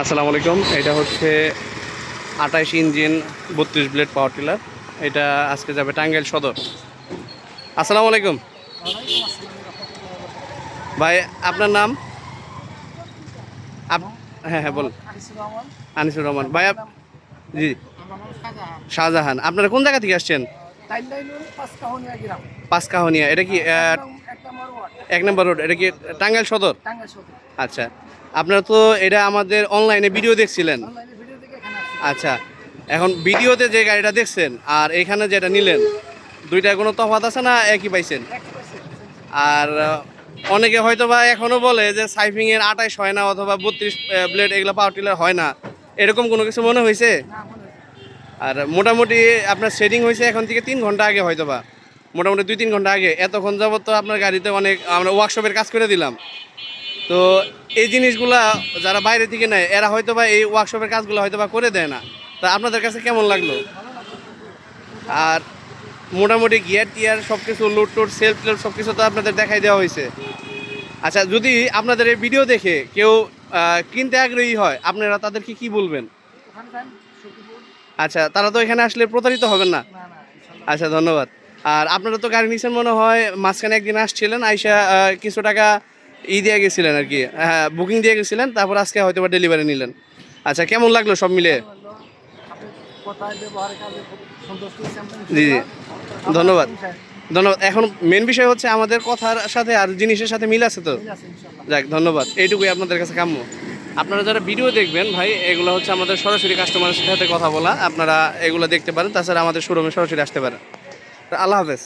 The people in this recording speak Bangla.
আসসালামু আলাইকুম। এটা হচ্ছে আঠাইশ ইঞ্জিন বত্রিশ ব্লেড পাওয়ার টিলার। এটা আজকে যাবে টাঙ্গাইল সদর। আসসালামু আলাইকুম। ভাই আপনার নাম? হ্যাঁ হ্যাঁ বল আনিসুর রহমান। ভাই জি। শাহজাহান। আপনারা কোন জায়গা থেকে আসছেন? পাঁচকাহনিয়া এটা কি এক নম্বর রোড এটা কি টাঙ্গাইল সদর। আচ্ছা। আপনারা তো এটা আমাদের অনলাইনে ভিডিও দেখছিলেন। আচ্ছা এখন ভিডিওতে যে গাড়িটা দেখছেন আর এখানে যেটা নিলেন দুইটার কোনো তফাৎ আছে না একই পাইছেন? আর অনেকে হয়তো বা এখনও বলে যে সাইফিংয়ের আটাইশ হয় না অথবা বত্রিশ ব্লেড এগুলো পাওয়ার টিলার হয় না। এরকম কোনো কিছু মনে হয়েছে? আর মোটামুটি আপনার সেটিং হয়েছে এখন থেকে তিন ঘণ্টা আগে হয়তো বা মোটামুটি দুই তিন ঘণ্টা আগে। এতক্ষণ যাবত তো আপনার গাড়িতে অনেক আমরা ওয়ার্কশপের কাজ করে দিলাম। তো এই জিনিসগুলা যারা বাইরে থেকে নেয়, এরা হয়তো বা এই ওয়ার্কশপের কাজগুলো হয়তো বা করে দেয় না। তা আপনাদের কাছে কেমন লাগল? আর মোটামুটি গিয়ার টিয়ার সব কিছু লোড টোড সেলফ টেলফ সব কিছু তো আপনাদের দেখাই দেওয়া হয়েছে। আচ্ছা যদি আপনাদের এই ভিডিও দেখে কেউ কিনতে আগ্রহী হয়, আপনারা তাদেরকে কি বলবেন? আচ্ছা তারা তো এখানে আসলে প্রতারিত হবেন না? আচ্ছা ধন্যবাদ। আর আপনারা তো গাড়ি নিয়েছেন মনে হয়, মাঝখানে একদিন আসছিলেন, আইসা কিছু টাকা ই দিয়ে গেছিলেন আর কি। হ্যাঁ বুকিং দিয়ে গেছিলেন তারপর আজকে হয়তো বা ডেলিভারি নিলেন। আচ্ছা কেমন লাগল সব মিলে? জি জি। ধন্যবাদ। ধন্যবাদ। এখন মেন বিষয় হচ্ছে আমাদের কথার সাথে আর জিনিসের সাথে মিল আছে তো? যাক ধন্যবাদ। এইটুকুই আপনাদের কাছে কাম্য। আপনারা যারা ভিডিও দেখবেন ভাই এগুলো হচ্ছে আমাদের সরাসরি কাস্টমারের সাথে কথা বলা। আপনারা এগুলো দেখতে পারেন তাছাড়া আমাদের শোরুমে সরাসরি আসতে পারেন। আল্লাহ হাফেজ।